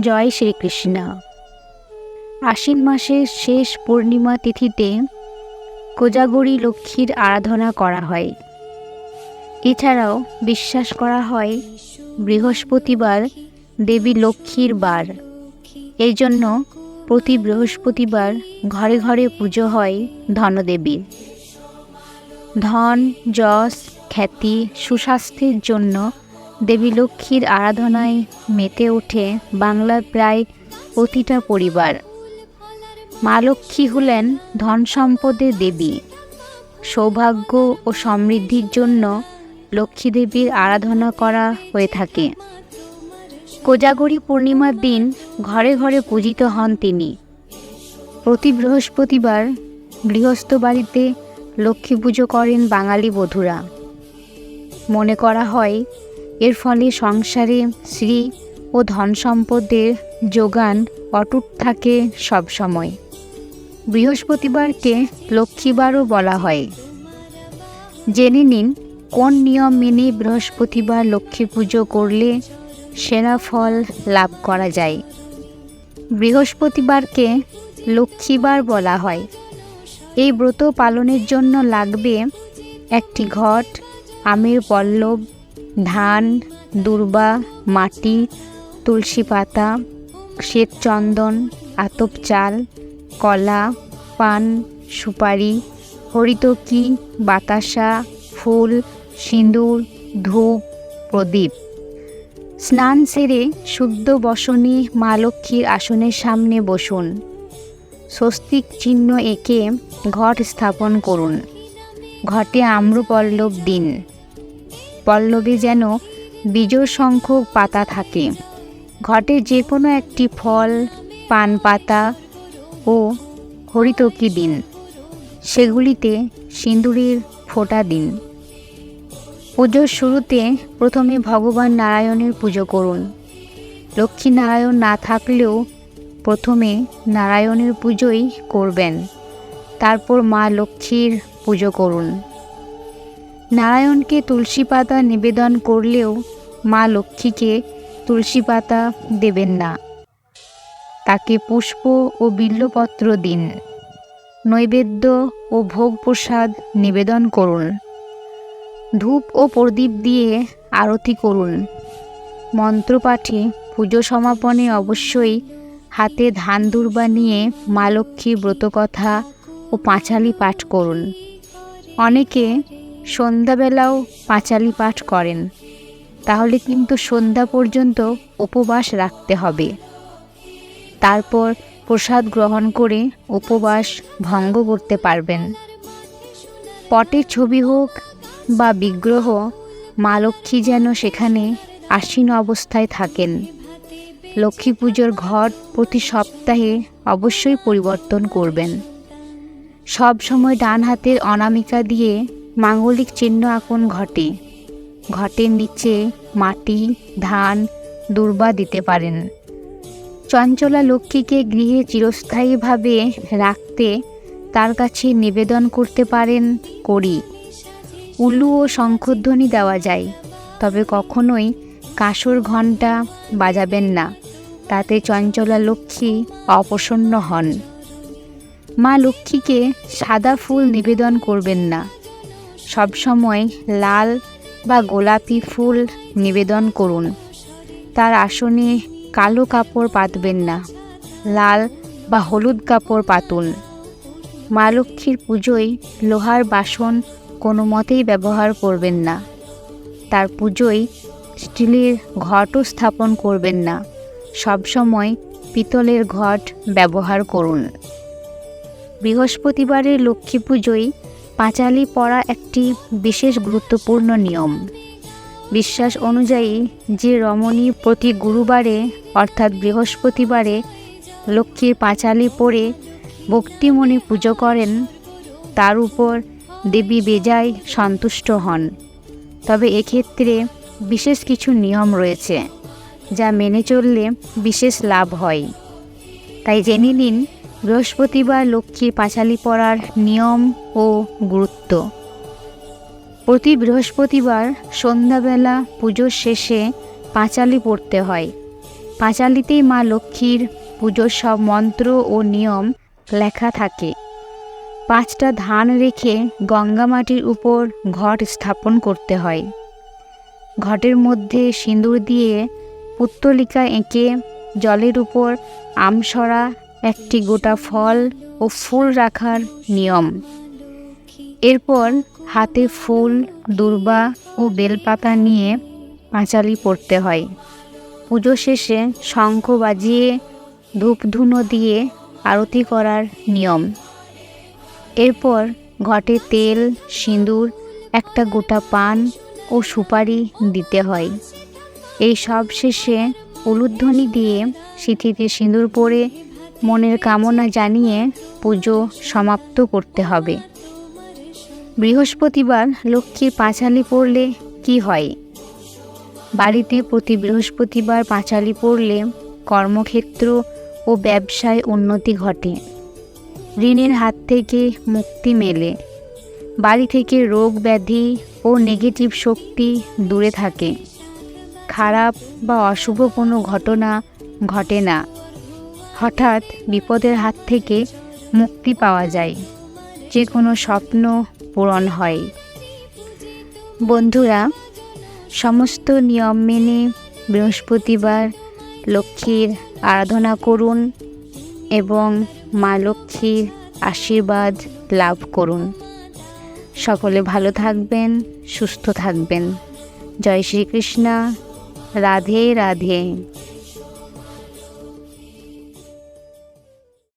জয় শ্রীকৃষ্ণ। আশ্বিন মাসের শেষ পূর্ণিমা তিথিতে কোজাগরী লক্ষ্মীর আরাধনা করা হয়। এছাড়াও বিশ্বাস করা হয়, বৃহস্পতিবার দেবী লক্ষ্মীর বার। এই জন্য প্রতি বৃহস্পতিবার ঘরে ঘরে পুজো হয় ধনদেবীর ধন, যশ, খ্যাতি, সুস্বাস্থ্যের জন্য দেবী লক্ষ্মীর আরাধনায় মেতে ওঠে বাংলার প্রায় প্রতিটা পরিবার। মা লক্ষ্মী হলেন ধন সম্পদের দেবী। সৌভাগ্য ও সমৃদ্ধির জন্য লক্ষ্মী দেবীর আরাধনা করা হয়ে থাকে। কোজাগরী পূর্ণিমার দিন ঘরে ঘরে পূজিত হন তিনি। প্রতি বৃহস্পতিবার গৃহস্থ বাড়িতে লক্ষ্মী পুজো করেন বাঙালি বধূরা। মনে করা হয় এর ফলে সংসারে শ্রী ও ধন সম্পদের যোগান অটুট থাকে সবসময় বৃহস্পতিবারকে লক্ষ্মীবারও বলা হয়। জেনে নিন, কোন নিয়ম মেনে বৃহস্পতিবার লক্ষ্মী পুজো করলে সেরা ফল লাভ করা যায়? বৃহস্পতিবারকে লক্ষ্মীবার বলা হয়। এই ব্রত পালনের জন্য লাগবে একটি ঘট, আমের পল্লব ধান, দুর্বা, মাটি, তুলসী পাতা, শ্বেত চন্দন, আতপ চাল, কলা, পান, সুপারি, হরিতকি, বাতাসা, ফুল, সিঁদুর, ধূপ, প্রদীপ। স্নান সেরে শুদ্ধ বসনে মা লক্ষ্মীর আসনের সামনে বসুন। স্বস্তিক চিহ্ন এঁকে ঘট স্থাপন করুন। ঘটে আম্রপল্লব দিন। পল্লবে যেন বিজোড় সংখ্যক পাতা থাকে। ঘটে যে কোনো একটি ফল, পান পাতা ও হরিতকি দিন। সেগুলিতে সিঁদুরের ফোঁটা দিন। পুজোর শুরুতে প্রথমে ভগবান নারায়ণের পুজো করুন। লক্ষ্মী নারায়ণ না থাকলেও প্রথমে নারায়ণের পুজোই করবেন। তারপর মা লক্ষ্মীর পুজো করুন। নারায়ণকে তুলসী পাতা নিবেদন করলেও মা লক্ষ্মীকে তুলসী পাতা দেবেন না। তাকে পুষ্প ও বিল্লপত্র দিন। নৈবেদ্য ও ভোগ প্রসাদ নিবেদন করুন। ধূপ ও প্রদীপ দিয়ে আরতি করুন। মন্ত্রপাঠে পুজো সমাপনে অবশ্যই হাতে ধান দুর্বা নিয়ে মা লক্ষ্মীর ব্রতকথা ও পাঁচালি পাঠ করুন। অনেকে সন্ধ্যাবেলাও পাঁচালি পাঠ করেন। তাহলে কিন্তু সন্ধ্যা পর্যন্ত উপবাস রাখতে হবে। তারপর প্রসাদ গ্রহণ করে উপবাস ভঙ্গ করতে পারবেন। পটের ছবি হোক বা বিগ্রহ, মা লক্ষ্মী যেন সেখানে আসীন অবস্থায় থাকেন। লক্ষ্মী পুজোর ঘট প্রতি সপ্তাহে অবশ্যই পরিবর্তন করবেন। সব সময় ডান হাতের অনামিকা দিয়ে মাঙ্গলিক চিহ্ন আঁকুন ঘটে। ঘটের নিচে মাটি, ধান, দুর্বা দিতে পারেন। চঞ্চলা লক্ষ্মীকে গৃহে চিরস্থায়ীভাবে রাখতে তার কাছে নিবেদন করতে পারেন করি উলু ও শঙ্খধ্বনি দেওয়া যায়, তবে কখনোই কাঁসর ঘণ্টা বাজাবেন না, তাতে চঞ্চলা লক্ষ্মী অপসন্ন হন। মা লক্ষ্মীকে সাদা ফুল নিবেদন করবেন না। সবসময় লাল বা গোলাপি ফুল নিবেদন করুন। তার আসনে কালো কাপড় পাতবেন না, লাল বা হলুদ কাপড় পাতুন। মা লক্ষ্মীর পুজোয় লোহার বাসন কোনো মতেই ব্যবহার করবেন না। তার পুজোয় স্টিলের ঘটও স্থাপন করবেন না, সবসময় পিতলের ঘট ব্যবহার করুন। বৃহস্পতিবারের লক্ষ্মী পুজোয় পাঁচালি পড়া একটি বিশেষ গুরুত্বপূর্ণ নিয়ম। বিশ্বাস অনুযায়ী, যে রমণী প্রতি গুরুবারে, অর্থাৎ বৃহস্পতিবারে, লক্ষ্মীর পাঁচালি পড়ে ভক্তিমণি পুজো করেন, তার উপর দেবী বেজায় সন্তুষ্ট হন। তবে এক্ষেত্রে বিশেষ কিছু নিয়ম রয়েছে, যা মেনে চললে বিশেষ লাভ হয়। তাই জেনে নিন বৃহস্পতিবার লক্ষ্মীর পাঁচালি পড়ার নিয়ম ও গুরুত্ব। প্রতি বৃহস্পতিবার সন্ধ্যাবেলা পুজোর শেষে পাঁচালি পড়তে হয়। পাঁচালিতেই মা লক্ষ্মীর পুজোর সব মন্ত্র ও নিয়ম লেখা থাকে। পাঁচটা ধান রেখে গঙ্গা মাটির উপর ঘট স্থাপন করতে হয়। ঘটের মধ্যে সিঁদুর দিয়ে পুত্তলিকা এঁকে জলের উপর আমসরা একটি গোটা ফল ও ফুল রাখার নিয়ম। এরপর হাতে ফুল, দুর্বা ও বেলপাতা নিয়ে পাঁচালি পড়তে হয়। পুজো শেষে শঙ্খ বাজিয়ে ধূপধুনো দিয়ে আরতি করার নিয়ম। এরপর ঘটে তেল, সিঁদুর, একটা গোটা পান ও সুপারি দিতে হয়। এই সব শেষে উলুধ্বনি দিয়ে সিঁথিতে সিঁদুর পরে মনের কামনা জানিয়ে পুজো সমাপ্ত করতে হবে। বৃহস্পতিবার লক্ষ্মীর পাঁচালি পড়লে কি হয়? বাড়িতে প্রতি বৃহস্পতিবার পাঁচালি পড়লে কর্মক্ষেত্র ও ব্যবসায় উন্নতি ঘটে। ঋণের হাত থেকে মুক্তি মেলে। বাড়ি থেকে রোগ ব্যাধি ও নেগেটিভ শক্তি দূরে থাকে। খারাপ বা অশুভ কোনো ঘটনা ঘটে না। হঠাৎ বিপদের হাত থেকে মুক্তি পাওয়া যায়। যে কোনো স্বপ্ন পূরণ হয়। বন্ধুরা, সমস্ত নিয়ম মেনে বৃহস্পতিবার লক্ষ্মীর আরাধনা করুন এবং মা লক্ষ্মীর আশীর্বাদ লাভ করুন। সকলে ভালো থাকবেন, সুস্থ থাকবেন। জয় শ্রীকৃষ্ণ। রাধে রাধে।